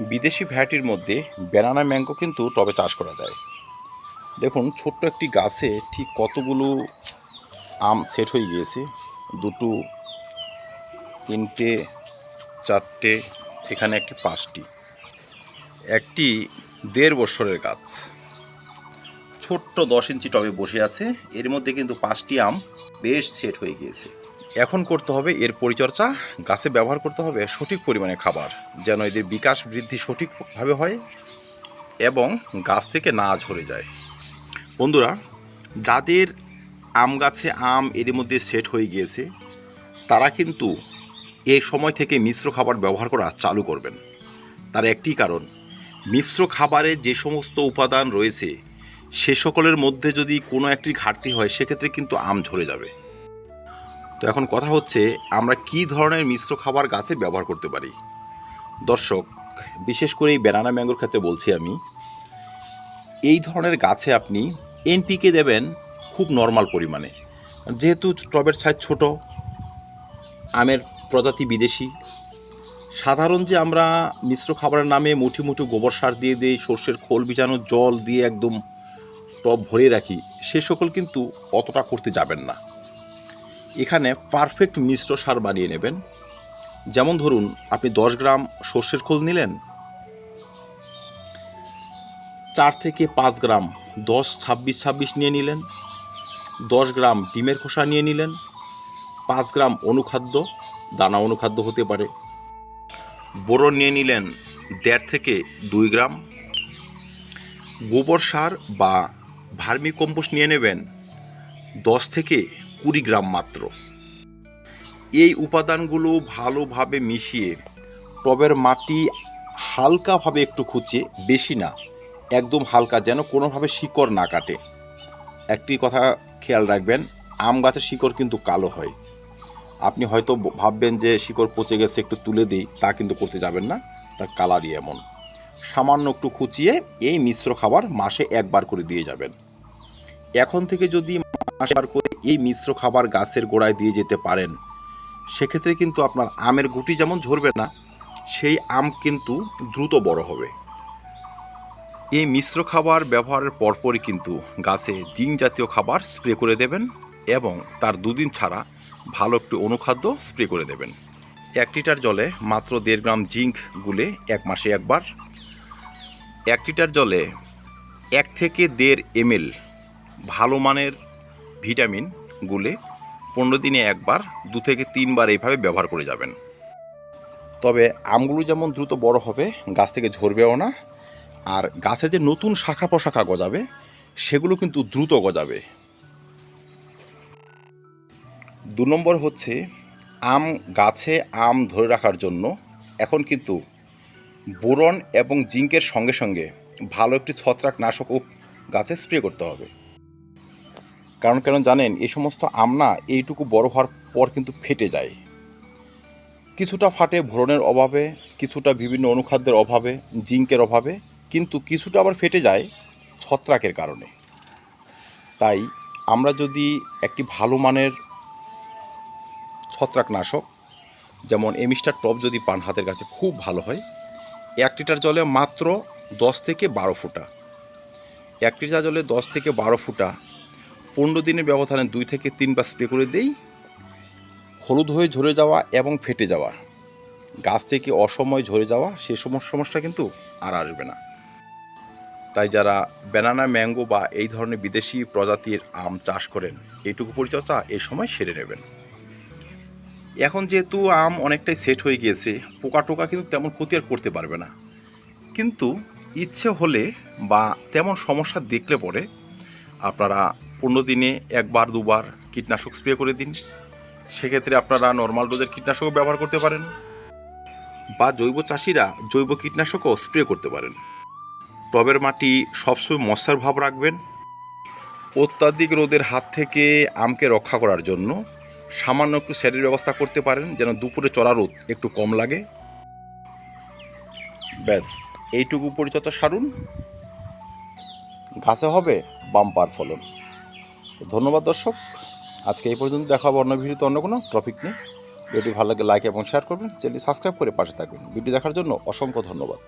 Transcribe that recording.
বিদেশি ভ্যারাইটির মধ্যে ব্যানানা ম্যাঙ্গো কিন্তু টবে চাষ করা যায়। দেখুন, ছোট্ট একটি গাছে ঠিক কতগুলো আম সেট হয়ে গিয়েছে। দুটো, তিনটে, চারটে, এখানে একটি পাঁচটি। একটি দেড় বছরের গাছ। ছোট্ট দশ ইঞ্চি টবে বসে আছে। এর মধ্যে কিন্তু পাঁচটি আম বেশ সেট হয়ে গিয়েছে। এখন করতে হবে এর পরিচর্যা, গাছে ব্যবহার করতে হবে সঠিক পরিমাণে খাবার, যেন এদের বিকাশ বৃদ্ধি সঠিকভাবে হয় এবং গাছ থেকে না ঝরে যায়। বন্ধুরা, যাদের আম গাছে আম এর মধ্যে সেট হয়ে গিয়েছে, তারা কিন্তু এই সময় থেকে মিশ্র খাবার ব্যবহার করা চালু করবেন। তার একটি কারণ, মিশ্র খাবারে যে সমস্ত উপাদান রয়েছে, সে সকলের মধ্যে যদি কোনো একটি ঘাটতি হয়, সেক্ষেত্রে কিন্তু আম ঝরে যাবে। তো এখন কথা হচ্ছে, আমরা কি ধরনের মিশ্র খাবার গাছে ব্যবহার করতে পারি? দর্শক, বিশেষ করে এই ব্যানানা ম্যাঙ্গোর ক্ষেত্রে বলছি আমি, এই ধরনের গাছে আপনি এনপিকে দেবেন খুব নর্মাল পরিমাণে। যেহেতু টবের সাইজ ছোট, আমের প্রজাতি বিদেশি, সাধারণ যে আমরা মিশ্র খাবারের নামে মুঠি মুঠি গোবর সার দিয়ে দিই, সর্ষের খোল বিছানো জল দিয়ে একদম টব ভরে রাখি, সে সকল কিন্তু অতটা করতে যাবেন না। এখানে পারফেক্ট মিশ্র সার বানিয়ে নেবেন। যেমন ধরুন, আপনি দশ গ্রাম সর্ষের খোল নিলেন। চার থেকে পাঁচ গ্রাম দশ ছাব্বিশ ছাব্বিশ নিয়ে নিলেন। দশ গ্রাম ডিমের খোসা নিয়ে নিলেন। পাঁচ গ্রাম অনুখাদ্য, দানা অনুখাদ্য হতে পারে। বোরন নিয়ে নিলেন দেড় থেকে দুই গ্রাম। গোবর সার বা ভার্মি কম্পোস্ট নিয়ে নেবেন দশ থেকে কুড়ি গ্রাম মাত্র। এই উপাদানগুলো ভালোভাবে মিশিয়ে টবের মাটি হালকাভাবে একটু খুঁচিয়ে বেশি না, একদম হালকা যেন কোনোভাবে শিকড় না কাটে। একটি কথা খেয়াল রাখবেন, আম গাছের শিকড় কিন্তু কালো হয়। আপনি হয়তো ভাববেন যে শিকড় পচে গেছে, একটু তুলে দিই, তা কিন্তু করতে যাবেন না, তার কালারই এমন। সামান্য একটু খুঁচিয়ে এই মিশ্র খাবার মাসে একবার করে দিয়ে যাবেন। এখন থেকে যদি একবার করে এই মিশ্র খাবার গাছের গোড়ায় দিয়ে যেতে পারেন। সেক্ষেত্রে কিন্তু আপনার আমের গুটি যেমন ঝরবে না, সেই আম কিন্তু দ্রুত বড় হবে। এই মিশ্র খাবার ব্যবহারের পরপরই কিন্তু গাছে জিঙ্ক জাতীয় খাবার স্প্রে করে দেবেন এবং তার দুদিন ছাড়া ভালো একটু অনুখাদ্য স্প্রে করে দেবেন। এক লিটার জলে মাত্র দেড় গ্রাম জিঙ্ক গুলে এক মাসে একবার। এক লিটার জলে এক থেকে দেড় এমএল ভালো মানের ভিটামিন, গুলে পনেরো দিনে একবার, দু থেকে তিনবার এইভাবে ব্যবহার করে যাবেন। তবে আমগুলো যেমন দ্রুত বড় হবে, গাছ থেকে ঝরবেও না, আর গাছে যে নতুন শাখা প্রশাখা গজাবে, সেগুলো কিন্তু দ্রুত গজাবে। দু নম্বর হচ্ছে, আম গাছে আম ধরে রাখার জন্য এখন কিন্তু বোরন এবং জিঙ্কের সঙ্গে সঙ্গে ভালো একটি ছত্রাকনাশকও গাছে স্প্রে করতে হবে। কারণ কেন জানেন, এই সমস্ত আম না এইটুকু বড় হওয়ার পর কিন্তু ফেটে যায়। কিছুটা ফাটে ভরণের অভাবে, কিছুটা বিভিন্ন অনুখাদ্যের অভাবে, জিঙ্কের অভাবে, কিন্তু কিছুটা আবার ফেটে যায় ছত্রাকের কারণে। তাই আমরা যদি একটি ভালো মানের ছত্রাকনাশক, যেমন এমিস্টার টপ যদি পান হাতের কাছে, খুব ভালো হয়। এক লিটার জলে মাত্র দশ থেকে বারো ফুটা। এক লিটার জলে দশ থেকে বারো ফুটা পনেরো দিনের ব্যবধানে দুই থেকে তিনবার স্প্রে করে দেই। হলুদ হয়ে ঝরে যাওয়া এবং ফেটে যাওয়া। গাছ থেকে অসময় ঝরে যাওয়া, সে সমস্ত সমস্যা কিন্তু আর আসবে না। তাই যারা ব্যানানা ম্যাঙ্গো বা এই ধরনের বিদেশি প্রজাতির আম চাষ করেন, এইটুকু পরিচর্যা এই সময় সেরে নেবেন। এখন যেহেতু আম অনেকটাই সেট হয়ে গিয়েছে, পোকা টোকা কিন্তু তেমন ক্ষতি আর করতে পারবে না। কিন্তু ইচ্ছে হলে বা তেমন সমস্যা দেখলে পরে আপনারা পনেরো দিনে একবার, দুবার কীটনাশক স্প্রে করে দিন। সেক্ষেত্রে আপনারা নর্মাল ডোজের কীটনাশকও ব্যবহার করতে পারেন বা জৈব চাষিরা জৈব কীটনাশকও স্প্রে করতে পারেন। টবের মাটি সবসময় মশার ভাব রাখবেন। অত্যাধিক রোদের হাত থেকে আমকে রক্ষা করার জন্য সামান্য একটু স্যারের ব্যবস্থা করতে পারেন, যেন দুপুরে চড়া রোদ একটু কম লাগে। ব্যাস, এইটুকু পরিচর্যা সারুন। গাছে হবে, বাম্পার ফলন। তো ধন্যবাদ দর্শক। আজকে এই পর্যন্ত দেখা হবে অন্য ভিডিওতে অন্য কোনো টপিক নিয়ে। ভিডিওটি ভালো লাগে, লাইক এবং শেয়ার করবেন। চ্যানেলটি সাবস্ক্রাইব করে পাশে থাকবেন। ভিডিও দেখার জন্য অসংখ্য ধন্যবাদ।